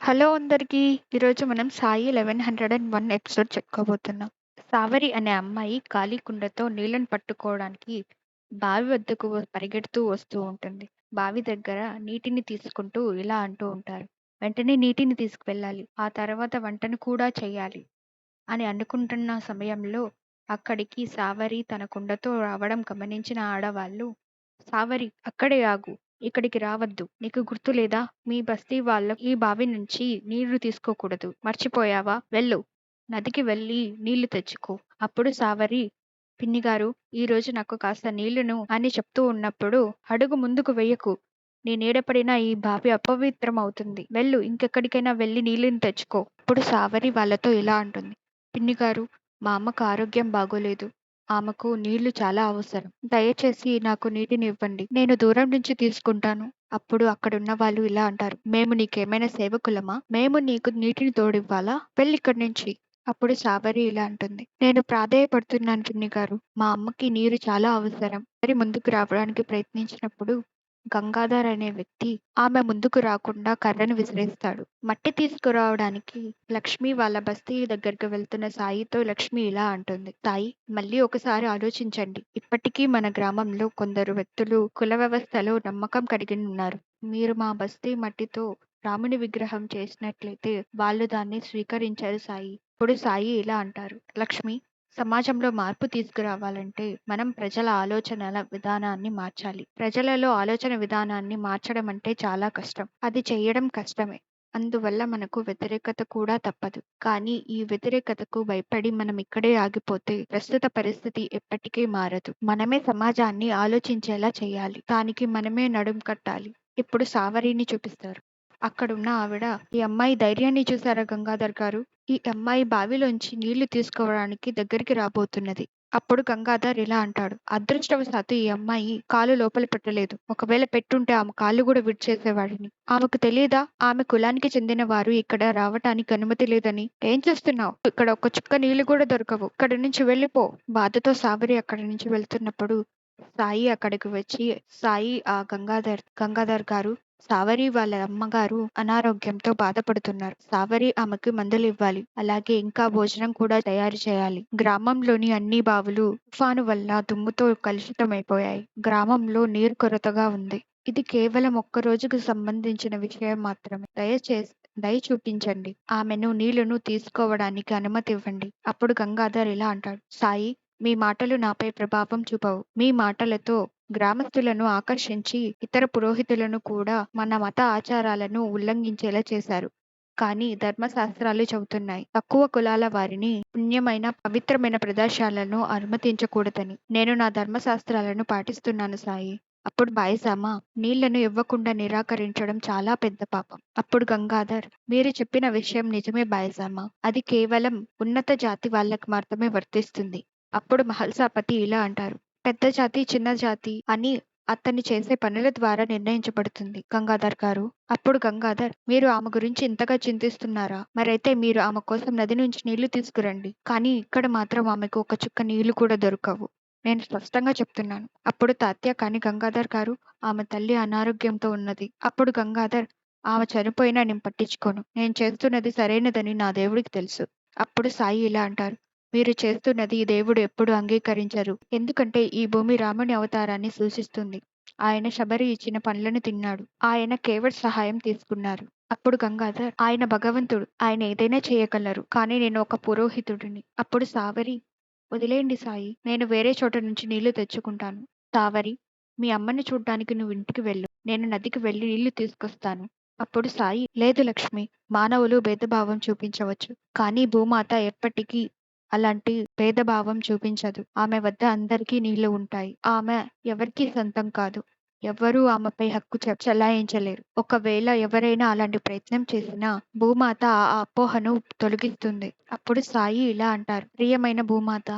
Hello అందరికీ! ఈరోజు మనం 'సాయి 1101' ఎపిసోడ్ చెప్పుకోబోతున్నాం. సావరి అనే అమ్మాయి ఖాళీ కుండతో నీళ్ళను పట్టుకోవడానికి బావి వద్దకు పరిగెడుతూ వస్తూ ఉంటుంది. బావి దగ్గర నీటిని తీసుకుంటూ ఇలా అంటూ ఉంటారు. వెంటనే నీటిని తీసుకువెళ్ళాలి. ఆ తర్వాత వంటను కూడా చేయాలి అని అనుకుంటున్న సమయంలో అక్కడికి సావరి తన కుండతో రావడం గమనించిన ఆడవాళ్ళు సావరి అక్కడే ఆగు. ఇక్కడికి రావద్దు. నీకు గుర్తు లేదా మీ బస్తీ వాళ్ళ ఈ బావి నుంచి నీళ్ళు తీసుకోకూడదు. మర్చిపోయావా? వెళ్ళు. నదికి వెళ్ళి నీళ్ళు తెచ్చుకో. అప్పుడు సావరి పిన్నిగారు ఈరోజు నాకు కాస్త నీళ్ళును అని చెప్తూ ఉన్నప్పుడు అడుగు ముందుకు వెయ్యకు. నీ నీడపడిన ఈ బావి అపవిత్రం అవుతుంది. వెళ్ళు ఇంకెక్కడికైనా వెళ్ళి నీళ్ళని తెచ్చుకో. అప్పుడు సావరి వాళ్ళతో ఇలా అంటుంది. పిన్నిగారు మా అమ్మకు ఆరోగ్యం బాగోలేదు. ఆమెకు నీళ్ళు చాలా అవసరం. దయచేసి నాకు నీటిని ఇవ్వండి. నేను దూరం నుంచి తీసుకుంటాను. అప్పుడు అక్కడున్న వాళ్ళు ఇలా అంటారు. మేము నీకేమైనా సేవకులమా? మేము నీకు నీటిని తోడివ్వాలా? వెళ్ళిక్కడి నుంచి. అప్పుడు సాబరి ఇలా అంటుంది. నేను ప్రాధేయపడుతున్నాను పిన్నిగారు. మా అమ్మకి నీరు చాలా అవసరం. మరి ముందుకు రావడానికి ప్రయత్నించినప్పుడు గంగాధర్ అనే వ్యక్తి ఆమె ముందుకు రాకుండా కర్రను విసిరేస్తాడు. మట్టి తీసుకురావడానికి లక్ష్మి వాళ్ళ బస్తీ దగ్గరికి వెళ్తున్న సాయితో లక్ష్మి ఇలా అంటుంది. సాయి మళ్ళీ ఒకసారి ఆలోచించండి. ఇప్పటికీ మన గ్రామంలో కొందరు వ్యక్తులు కుల వ్యవస్థలో నమ్మకం కలిగి ఉన్నారు. మీరు మా బస్తీ మట్టితో రాముని విగ్రహం చేసినట్లయితే వాళ్ళు దాన్ని స్వీకరించారు సాయి. ఇప్పుడు సాయి ఇలా అంటారు. లక్ష్మి సమాజంలో మార్పు తీసుకురావాలంటే మనం ప్రజల ఆలోచనల విధానాన్ని మార్చాలి. ప్రజలలో ఆలోచన విధానాన్ని మార్చడం అంటే చాలా కష్టం. అది చేయడం కష్టమే. అందువల్ల మనకు వ్యతిరేకత కూడా తప్పదు. కానీ ఈ వ్యతిరేకతకు భయపడి మనం ఇక్కడే ఆగిపోతే ప్రస్తుత పరిస్థితి ఎప్పటికీ మారదు. మనమే సమాజాన్ని ఆలోచించేలా చేయాలి. దానికి మనమే నడుం కట్టాలి. ఇప్పుడు సావరిని చూపిస్తారు. అక్కడున్న ఆవిడ ఈ అమ్మాయి ధైర్యాన్ని చూసారా గంగాధర్ గారు? ఈ అమ్మాయి బావిలోంచి నీళ్ళు తీసుకోవడానికి దగ్గరికి రాబోతున్నది. అప్పుడు గంగాధర్ ఇలా అంటాడు. అదృష్టవశాత్తు ఈ అమ్మాయి కాలు లోపల పెట్టలేదు. ఒకవేళ పెట్టుంటే ఆమె కాళ్ళు కూడా విడిచేసేవాడిని. ఆమెకు తెలియదా ఆమె కులానికి చెందిన వారు ఇక్కడ రావటానికి అనుమతి లేదని. ఏం చేస్తున్నావు? ఇక్కడ ఒక చుక్క నీళ్ళు కూడా దొరకవు. ఇక్కడ నుంచి వెళ్ళిపో. బాధతో సాబరి అక్కడి నుంచి వెళ్తున్నప్పుడు సాయి అక్కడికి వచ్చి సాయి ఆ గంగాధర్ గంగాధర్ గారు సావరి వాళ్ళ అమ్మగారు అనారోగ్యంతో బాధపడుతున్నారు. సావరి ఆమెకు మందులు ఇవ్వాలి. అలాగే ఇంకా భోజనం కూడా తయారు చేయాలి. గ్రామంలోని అన్ని బావులు తుఫాను వల్ల దుమ్ముతో కలుషితమైపోయాయి. గ్రామంలో నీరు కొరతగా ఉంది. ఇది కేవలం ఒక్క రోజుకు సంబంధించిన విషయం మాత్రమే. దయచేసి దయ చూపించండి. ఆమెను నీళ్ళను తీసుకోవడానికి అనుమతి ఇవ్వండి. అప్పుడు గంగాధర్ ఇలా అంటాడు. సాయి మీ మాటలు నాపై ప్రభావం చూపవు. మీ మాటలతో గ్రామస్తులను ఆకర్షించి ఇతర పురోహితులను కూడా మన మత ఆచారాలను ఉల్లంఘించేలా చేశారు. కానీ ధర్మశాస్త్రాలు చెబుతున్నాయి తక్కువ కులాల వారిని పుణ్యమైన పవిత్రమైన ప్రదేశాలను అనుమతించకూడదని. నేను నా ధర్మశాస్త్రాలను పాటిస్తున్నాను సాయి. అప్పుడు బాయిసామా నీళ్ళను ఇవ్వకుండా నిరాకరించడం చాలా పెద్ద పాపం. అప్పుడు గంగాధర్ మీరు చెప్పిన విషయం నిజమే బాయిసామా. అది కేవలం ఉన్నత జాతి వాళ్ళకు మాత్రమే వర్తిస్తుంది. అప్పుడు మహల్సాపతి ఇలా అంటారు. పెద్ద జాతి చిన్న జాతి అని అతన్ని చేసే పనుల ద్వారా నిర్ణయించబడుతుంది గంగాధర్ గారు. అప్పుడు గంగాధర్ మీరు ఆమె గురించి ఇంతగా చింతిస్తున్నారా? మరైతే మీరు ఆమె కోసం నది నుంచి నీళ్ళు తీసుకురండి. కానీ ఇక్కడ మాత్రం ఆమెకు ఒక చుక్క నీళ్ళు కూడా దొరకవు. నేను స్పష్టంగా చెప్తున్నాను. అప్పుడు తాత్య కానీ గంగాధర్ గారు ఆమె తల్లి అనారోగ్యంతో ఉన్నది. అప్పుడు గంగాధర్ ఆమె చనిపోయినా నేను పట్టించుకోను. నేను చేస్తున్నది సరైనదని నా దేవుడికి తెలుసు. అప్పుడు సాయి ఇలా అంటారు. మీరు చేస్తున్నది దేవుడు ఎప్పుడు అంగీకరించరు. ఎందుకంటే ఈ భూమి రాముని అవతారాన్ని సూచిస్తుంది. ఆయన శబరి ఇచ్చిన పండ్లను తిన్నాడు. ఆయన కేవట్ సహాయం తీసుకున్నారు. అప్పుడు గంగాధర్ ఆయన భగవంతుడు. ఆయన ఏదైనా చేయగలరు. కానీ నేను ఒక పురోహితుడిని. అప్పుడు సావరి వదిలేయండి సాయి. నేను వేరే చోట నుంచి నీళ్ళు తెచ్చుకుంటాను. సావరి మీ అమ్మని చూడ్డానికి నువ్వు ఇంటికి వెళ్ళు. నేను నదికి వెళ్ళి నీళ్ళు తీసుకొస్తాను. అప్పుడు సాయి లేదు లక్ష్మి. మానవులు భేదభావం చూపించవచ్చు. కానీ భూమాత ఎప్పటికీ అలాంటి భేదభావం చూపించదు. ఆమె వద్ద అందరికీ నీళ్ళు ఉంటాయి. ఆమె ఎవరికీ సొంతం కాదు. ఎవ్వరూ ఆమెపై హక్కు చెలాయించలేరు. ఒకవేళ ఎవరైనా అలాంటి ప్రయత్నం చేసినా భూమాత ఆ అపోహను తొలగిస్తుంది. అప్పుడు సాయి ఇలా అంటారు. ప్రియమైన భూమాత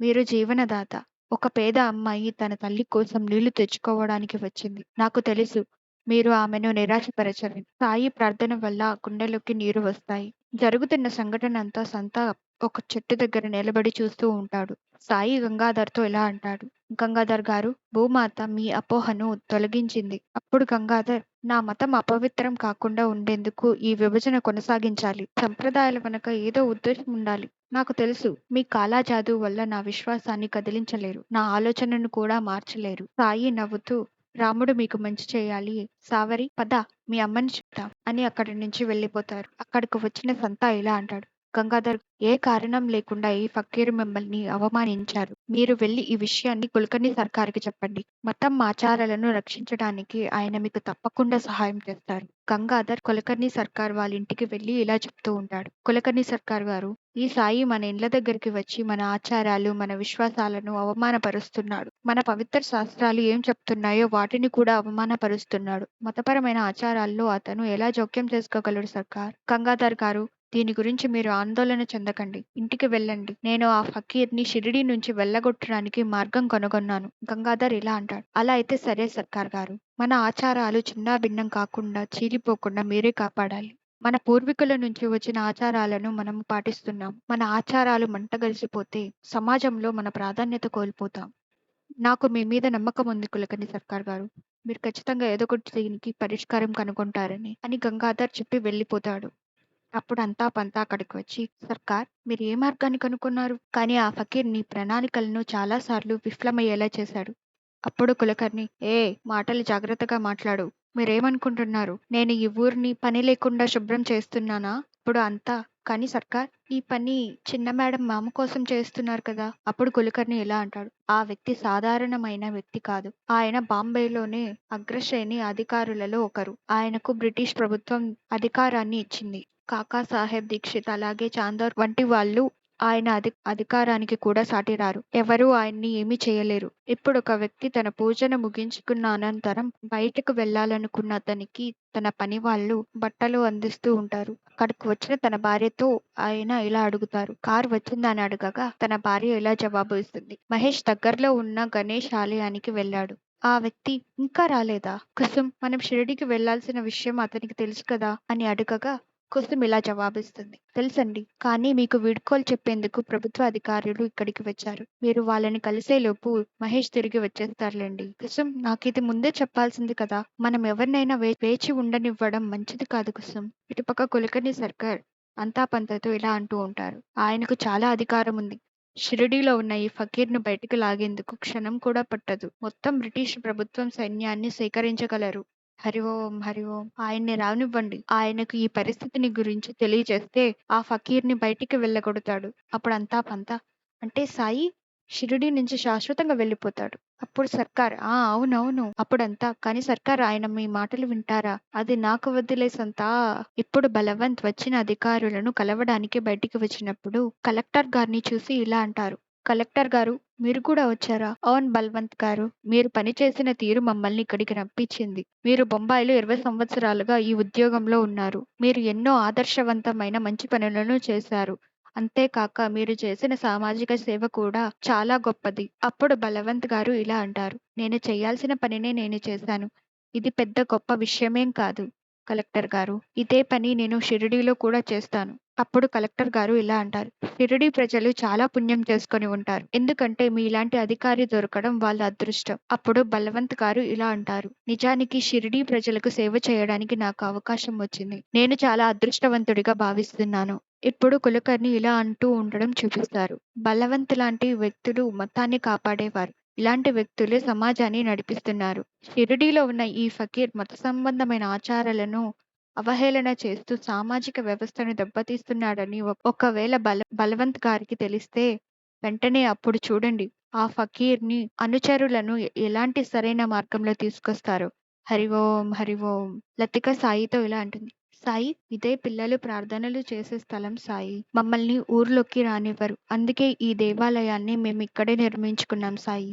మీరు జీవనదాత. ఒక పేద అమ్మాయి తన తల్లి కోసం నీళ్ళు తెచ్చుకోవడానికి వచ్చింది. నాకు తెలుసు మీరు ఆమెను నిరాశపరచరు. సాయి ప్రార్థన వల్ల గుండెలోకి నీరు వస్తాయి. జరుగుతున్న సంఘటన అంతా సంతా ఒక చెట్టు దగ్గర నిలబడి చూస్తూ ఉంటాడు. సాయి గంగాధర్తో ఇలా అంటాడు. గంగాధర్ గారు భూమాత మీ అపోహను తొలగించింది. అప్పుడు గంగాధర్ నా మతం అపవిత్రం కాకుండా ఉండేందుకు ఈ విభజన కొనసాగించాలి. సంప్రదాయాల వెనక ఏదో ఉద్దేశం ఉండాలి. నాకు తెలుసు మీ కాలాజాదు వల్ల నా విశ్వాసాన్ని కదిలించలేరు. నా ఆలోచనను కూడా మార్చలేరు. సాయి నవ్వుతూ రాముడు మీకు మంచి చేయాలి. సావరి పద మీ అమ్మని చెప్తాం అని అక్కడి నుంచి వెళ్ళిపోతారు. అక్కడికి వచ్చిన సంతా ఇలా అంటాడు. గంగాధర్ ఏ కారణం లేకుండా ఈ ఫకీరు మిమ్మల్ని అవమానించారు? మీరు వెళ్ళి ఈ విషయాన్ని కులకర్ణి సర్కారుకి చెప్పండి. మతం ఆచారాలను రక్షించడానికి ఆయన మీకు తప్పకుండా సహాయం చేస్తారు. గంగాధర్ కులకర్ణి సర్కార్ వాళ్ళ ఇంటికి వెళ్ళి ఇలా చెప్తూ ఉంటాడు. కులకర్ణి సర్కార్ గారు ఈ సాయి మన ఇండ్ల దగ్గరికి వచ్చి మన ఆచారాలు మన విశ్వాసాలను అవమానపరుస్తున్నాడు. మన పవిత్ర శాస్త్రాలు ఏం చెప్తున్నాయో వాటిని కూడా అవమానపరుస్తున్నాడు. మతపరమైన ఆచారాల్లో అతను ఎలా జోక్యం చేసుకోగలడు సర్కార్? గంగాధర్ గారు దీని గురించి మీరు ఆందోళన చెందకండి. ఇంటికి వెళ్ళండి. నేను ఆ ఫకీర్ని షిరిడి నుంచి వెళ్ళగొట్టడానికి మార్గం కనుగొన్నాను. గంగాధర్ ఇలా అంటాడు. అలా అయితే సరే సర్కార్ గారు. మన ఆచారాలు చిన్నా భిన్నం కాకుండా చీలిపోకుండా మీరే కాపాడాలి. మన పూర్వీకుల నుంచి వచ్చిన ఆచారాలను మనం పాటిస్తున్నాం. మన ఆచారాలు మంటగలిసిపోతే సమాజంలో మన ప్రాధాన్యత కోల్పోతాం. నాకు మీ మీద నమ్మకం ఉంది కులకర్ణి సర్కార్ గారు. మీరు ఖచ్చితంగా ఏదో ఒకటి దీనికి పరిష్కారం కనుగొంటారని అని గంగాధర్ చెప్పి వెళ్ళిపోతాడు. అప్పుడు అంతా పంతా అక్కడికి వచ్చి సర్కార్ మీరు ఏ మార్గాన్ని కనుక్కున్నారు? కానీ ఆ ఫకీర్ నీ ప్రణాళికలను చాలాసార్లు విఫలమయ్యేలా చేశాడు. అప్పుడు కులకర్ణి ఏ మాటలు జాగ్రత్తగా మాట్లాడు. మీరేమనుకుంటున్నారు? నేను ఈ ఊరిని పని లేకుండా శుభ్రం చేస్తున్నానా? ఇప్పుడు అంతా కానీ సర్కార్ ఈ పని చిన్న మేడం మామ కోసం చేస్తున్నారు కదా అప్పుడు కులకర్ణి ఇలా అంటాడు. ఆ వ్యక్తి సాధారణమైన వ్యక్తి కాదు. ఆయన బాంబేలోనే అగ్రశ్రేణి అధికారులలో ఒకరు. ఆయనకు బ్రిటిష్ ప్రభుత్వం అధికారాన్ని ఇచ్చింది. కాకా సాహెబ్ దీక్షిత్ అలాగే చాందోర్ వంటి వాళ్ళు ఆయన అధి అధికారానికి కూడా సాటిరారు. ఎవరూ ఆయన్ని ఏమీ చేయలేరు. ఇప్పుడు ఒక వ్యక్తి తన పూజను ముగించుకున్న అనంతరం బయటకు వెళ్ళాలనుకున్న అతనికి తన పని వాళ్ళు బట్టలు అందిస్తూ ఉంటారు. అక్కడికి వచ్చిన తన భార్యతో ఆయన ఇలా అడుగుతారు. కార్ వచ్చిందని అడగగా తన భార్య ఇలా జవాబు ఇస్తుంది. మహేష్ దగ్గరలో ఉన్న గణేష్ ఆలయానికి వెళ్ళాడు. ఆ వ్యక్తి ఇంకా రాలేదా? కుసుమ్ మనం షిరిడికి వెళ్ళాల్సిన విషయం అతనికి తెలుసు కదా? అని అడగగా కోసం ఇలా జవాబిస్తుంది. తెలుసండి. కానీ మీకు వీడ్కోలు చెప్పేందుకు ప్రభుత్వ అధికారులు ఇక్కడికి వచ్చారు. మీరు వాళ్ళని కలిసేలోపు మహేష్ తిరిగి వచ్చేస్తారులేండి. కుసుం నాకు ఇది ముందే చెప్పాల్సింది కదా మనం ఎవరినైనా వేచి ఉండనివ్వడం మంచిది కాదు కుసుం ఇటుపక్క కులకర్ణి సర్కార్ అంతా పంతతో ఇలా అంటూ ఉంటారు. ఆయనకు చాలా అధికారం ఉంది. షిరిడీలో ఉన్న ఈ ఫకీర్ను బయటకు లాగేందుకు క్షణం కూడా పట్టదు. మొత్తం బ్రిటిష్ ప్రభుత్వం సైన్యాన్ని సేకరించగలరు. హరి ఓం హరి ఓం. ఆయన్ని రానివ్వండి. ఆయనకు ఈ పరిస్థితిని గురించి తెలియజేస్తే ఆ ఫకీర్ని బయటికి వెళ్ళగొడతాడు. అప్పుడు అంతా పంతా. అంటే సాయి షిరిడి నుంచి శాశ్వతంగా వెళ్ళిపోతాడు. అప్పుడు సర్కార్ ఆ అవునవును. అప్పుడంతా. కానీ సర్కార్ ఆయన మీ మాటలు వింటారా? అది నాకు వదిలేసంతా ఇప్పుడు బలవంత్ వచ్చిన అధికారులను కలవడానికి బయటికి వచ్చినప్పుడు కలెక్టర్ గారిని చూసి ఇలా అంటారు. కలెక్టర్ గారు మీరు కూడా వచ్చారా? అవును బల్వంత్ గారు మీరు పనిచేసిన తీరు మమ్మల్ని ఇక్కడికి రప్పించింది. మీరు బొంబాయిలో ఇరవై సంవత్సరాలుగా ఈ ఉద్యోగంలో ఉన్నారు. మీరు ఎన్నో ఆదర్శవంతమైన మంచి పనులను చేశారు. అంతేకాక మీరు చేసిన సామాజిక సేవ కూడా చాలా గొప్పది. అప్పుడు బలవంత్ గారు ఇలా అంటారు. నేను చేయాల్సిన పనినే నేను చేశాను. ఇది పెద్ద గొప్ప విషయమేం కాదు. కలెక్టర్ గారు. ఇదే పని నేను షిరిడీలో కూడా చేస్తాను. అప్పుడు కలెక్టర్ గారు ఇలా అంటారు. షిరిడి ప్రజలు చాలా పుణ్యం చేసుకొని ఉంటారు. ఎందుకంటే మీలాంటి అధికారి దొరకడం వాళ్ళ అదృష్టం. అప్పుడు బలవంత్ గారు ఇలా అంటారు. నిజానికి షిరిడి ప్రజలకు సేవ చేయడానికి నాకు అవకాశం వచ్చింది. నేను చాలా అదృష్టవంతుడిగా భావిస్తున్నాను. ఇప్పుడు కులకర్ణి ఇలా అంటూ ఉండడం చూపిస్తారు. బలవంత్ లాంటి వ్యక్తులు మతాన్ని కాపాడేవారు. ఇలాంటి వ్యక్తులు సమాజాన్ని నడిపిస్తున్నారు. షిరిడీలో ఉన్న ఈ ఫకీర్ మత సంబంధమైన ఆచారాలను అవహేళన చేస్తూ సామాజిక వ్యవస్థను దెబ్బతీస్తున్నాడని ఒక- ఒకవేళ బల బలవంత్ గారికి తెలిస్తే వెంటనే అప్పుడు చూడండి. ఆ ఫకీర్ని అనుచరులను ఎలాంటి సరైన మార్గంలో తీసుకొస్తారు? హరి ఓం హరి ఓం లతిక సాయితో ఇలా అంటుంది. సాయి ఇదే పిల్లలు ప్రార్థనలు చేసే స్థలం సాయి. మమ్మల్ని ఊర్లోకి రానివ్వరు. అందుకే ఈ దేవాలయాన్ని మేము ఇక్కడే నిర్మించుకున్నాం సాయి.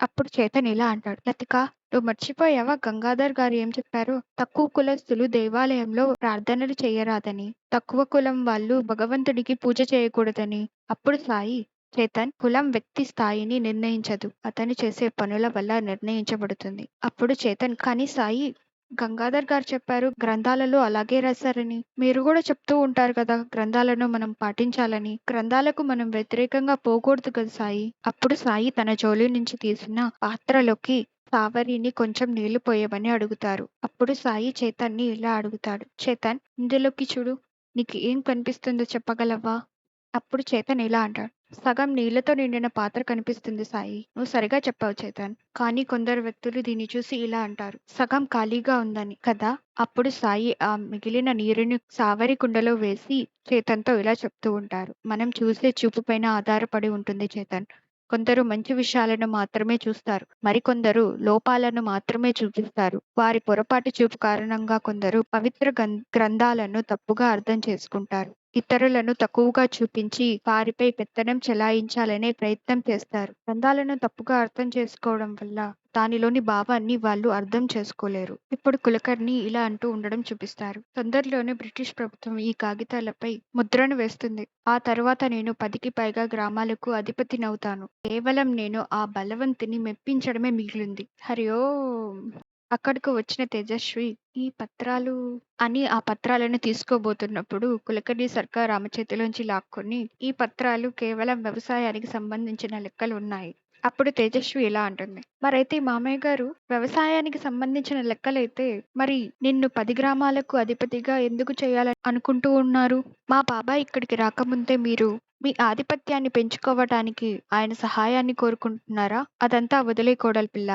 అప్పుడు చేతన్ ఇలా అంటాడు. లతిక నువ్వు మర్చిపోయావా? గంగాధర్ గారు ఏం చెప్పారు? తక్కువ కులస్తులు దేవాలయంలో ప్రార్థనలు చేయరాదని తక్కువ కులం వాళ్ళు భగవంతుడికి పూజ చేయకూడదని. అప్పుడు సాయి చేతన్ కులం వ్యక్తి స్థాయిని నిర్ణయించదు. అతను చేసే పనుల వల్ల నిర్ణయించబడుతుంది. అప్పుడు చేతన్ కానీ సాయి గంగాధర్ గారు చెప్పారు గ్రంథాలలో అలాగే రాశారని. మీరు కూడా చెప్తూ ఉంటారు కదా! గ్రంథాలను మనం పాటించాలని. గ్రంథాలకు మనం వ్యతిరేకంగా పోకూడదు కదా సాయి! అప్పుడు సాయి తన జోలి నుంచి తీసిన పాత్రలోకి సావరిని కొంచెం నీళ్ళు పోయమని అడుగుతారు. అప్పుడు సాయి చేతన్‌ని ఇలా అడుగుతాడు. చేతన్ ఇందులోకి చూడు. నీకు ఏం కనిపిస్తుందో చెప్పగలవా? అప్పుడు చేతన్ ఇలా అంటాడు. సగం నీళ్ళతో నిండిన పాత్ర కనిపిస్తుంది సాయి. నువ్వు సరిగా చెప్పావు చేతన్. కానీ కొందరు వ్యక్తులు దీన్ని చూసి ఇలా అంటారు. సగం ఖాళీగా ఉందని కదా! అప్పుడు సాయి ఆ మిగిలిన నీరుని సావరి కుండలో వేసి చేతన్‌తో ఇలా చెప్తూ ఉంటారు. మనం చూసే చూపు పైన ఆధారపడి ఉంటుంది చేతన్. కొందరు మంచి విషయాలను మాత్రమే చూస్తారు. మరికొందరు లోపాలను మాత్రమే చూపిస్తారు. వారి పొరపాటు చూపు కారణంగా కొందరు పవిత్ర గ్రంథాలను తప్పుగా అర్థం చేసుకుంటారు. ఇతరులను తక్కువగా చూపించి వారిపై పెత్తనం చెలాయించాలనే ప్రయత్నం చేస్తారు. గ్రంథాలను తప్పుగా అర్థం చేసుకోవడం వల్ల దానిలోని భావాన్ని వాళ్ళు అర్థం చేసుకోలేరు. ఇప్పుడు కులకర్ణి ఇలా అంటూ ఉండడం చూపిస్తారు. తొందరలోనే బ్రిటిష్ ప్రభుత్వం ఈ కాగితాలపై ముద్రను వేస్తుంది. ఆ తర్వాత నేను పదికి పైగా గ్రామాలకు అధిపతినవుతాను. కేవలం నేను ఆ బలవంతుని మెప్పించడమే మిగిలింది. హరి ఓం! అక్కడకు వచ్చిన తేజస్వి ఈ పత్రాలు అని ఆ పత్రాలను తీసుకోబోతున్నప్పుడు కులకర్ణి సర్కార్ ఆమె చేతిలోంచి లాక్కొని ఈ పత్రాలు కేవలం వ్యవసాయానికి సంబంధించిన లెక్కలు ఉన్నాయి. అప్పుడు తేజస్వి ఇలా అంటుంది. మరైతే మామయ్య గారు వ్యవసాయానికి సంబంధించిన లెక్కలైతే మరి నిన్ను పది గ్రామాలకు అధిపతిగా ఎందుకు చేయాలని అనుకుంటూ ఉన్నారు? మా బాబాయ్ ఇక్కడికి రాకముందే మీరు మీ ఆధిపత్యాన్ని పెంచుకోవటానికి ఆయన సహాయాన్ని కోరుకుంటున్నారా? అదంతా వదిలే కోడలి పిల్ల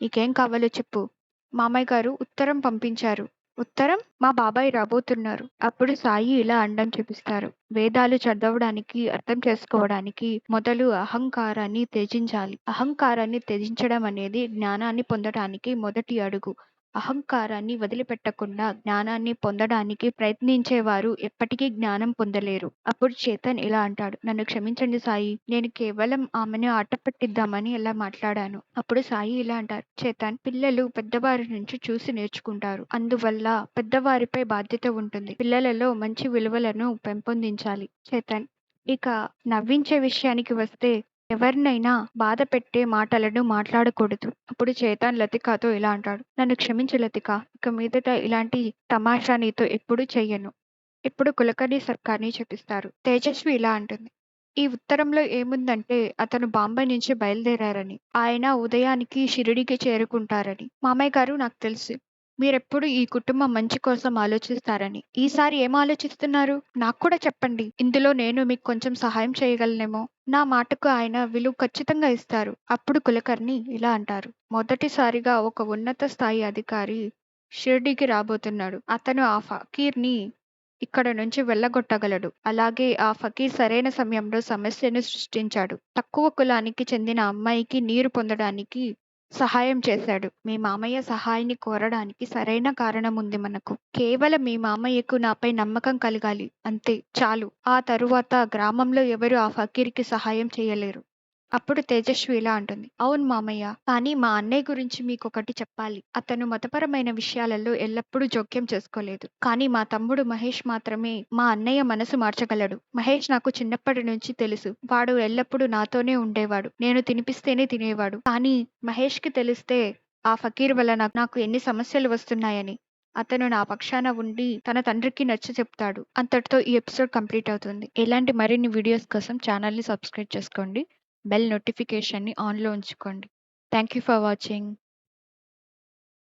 నీకేం కావాలో చెప్పు. మామయ్య గారు ఉత్తరం పంపించారు. ఉత్తరం? మా బాబాయ్ రాబోతున్నారు. అప్పుడు సాయి ఇలా అండం చూపిస్తారు. వేదాలు చదవడానికి, అర్థం చేసుకోవడానికి మొదలు అహంకారాన్ని త్యజించాలి. అహంకారాన్ని త్యజించడం అనేది జ్ఞానాన్ని పొందటానికి మొదటి అడుగు. అహంకారాన్ని వదిలిపెట్టకుండా జ్ఞానాన్ని పొందడానికి ప్రయత్నించేవారు ఎప్పటికీ జ్ఞానం పొందలేరు. అప్పుడు చేతన్ ఇలా అంటాడు. నన్ను క్షమించండి సాయి. నేను కేవలం ఆమెను ఆటపట్టిద్దామని ఇలా మాట్లాడాను. అప్పుడు సాయి ఇలా అంటారు. చేతన్ పిల్లలు పెద్దవారి నుంచి చూసి నేర్చుకుంటారు. అందువల్ల పెద్దవారిపై బాధ్యత ఉంటుంది. పిల్లలలో మంచి విలువలను పెంపొందించాలి. చేతన్ ఇక నవ్వించే విషయానికి వస్తే ఎవరినైనా బాధ పెట్టే మాటలను మాట్లాడకూడదు. అప్పుడు చేతన్ లతికతో ఇలా అంటాడు. నన్ను క్షమించు లతిక. ఇక మీదట ఇలాంటి తమాషా నీతో ఎప్పుడూ చెయ్యను. ఇప్పుడు కులకర్ణి సర్కార్ని చెప్పిస్తారు. తేజస్వి ఇలా అంటుంది. ఈ ఉత్తరంలో ఏముందంటే అతను బాంబే నుంచి బయలుదేరారని. ఆయన ఉదయానికి షిరిడీకి చేరుకుంటారని. మామయ్య గారు నాకు తెలుసు. మీరెప్పుడు ఈ కుటుంబం మంచి కోసం ఆలోచిస్తారని. ఈసారి ఏం ఆలోచిస్తున్నారు? నాకు కూడా చెప్పండి. ఇందులో నేను మీకు కొంచెం సహాయం చేయగలనేమో. నా మాటకు ఆయన విలువ ఖచ్చితంగా ఇస్తారు. అప్పుడు కులకర్ణి ఇలా అంటారు. మొదటిసారిగా ఒక ఉన్నత స్థాయి అధికారి షిర్డీకి రాబోతున్నాడు. అతను ఆ ఫకీర్ని ఇక్కడ నుంచి వెళ్ళగొట్టగలడు. అలాగే ఆ ఫకీర్ సరైన సమయంలో సమస్యను సృష్టించాడు. తక్కువ కులానికి చెందిన అమ్మాయికి నీరు పొందడానికి సహాయం చేశాడు. మీ మామయ్య సహాయాన్ని కోరడానికి సరైన కారణం ఉంది మనకు. కేవలం మీ మామయ్యకు నాపై నమ్మకం కలగాలి. అంతే చాలు. ఆ తరువాత గ్రామంలో ఎవరు ఆ ఫకీర్‌కి సహాయం చేయలేరు. అప్పుడు తేజస్వి ఇలా అంటుంది. అవును మామయ్య. కానీ మా అన్నయ్య గురించి మీకొకటి చెప్పాలి. అతను మతపరమైన విషయాలలో ఎల్లప్పుడూ జోక్యం చేసుకోలేదు. కానీ మా తమ్ముడు మహేష్ మాత్రమే మా అన్నయ్య మనసు మార్చగలడు. మహేష్ నాకు చిన్నప్పటి నుంచి తెలుసు. వాడు ఎల్లప్పుడూ నాతోనే ఉండేవాడు. నేను తినిపిస్తేనే తినేవాడు. కానీ మహేష్‌కి తెలిస్తే ఆ ఫకీర్ వల్ల నాకు ఎన్ని సమస్యలు వస్తున్నాయని. అతను నా పక్షాన ఉండి తన తండ్రికి నచ్చచెప్తాడు. అంతటితో ఈ ఎపిసోడ్ కంప్లీట్ అవుతుంది. ఇలాంటి మరిన్ని వీడియోస్ కోసం ఛానల్‌ని సబ్స్క్రైబ్ చేసుకోండి. బెల్ నోటిఫికేషన్‌ని ఆన్‌లో ఉంచుకోండి. Thank you for watching.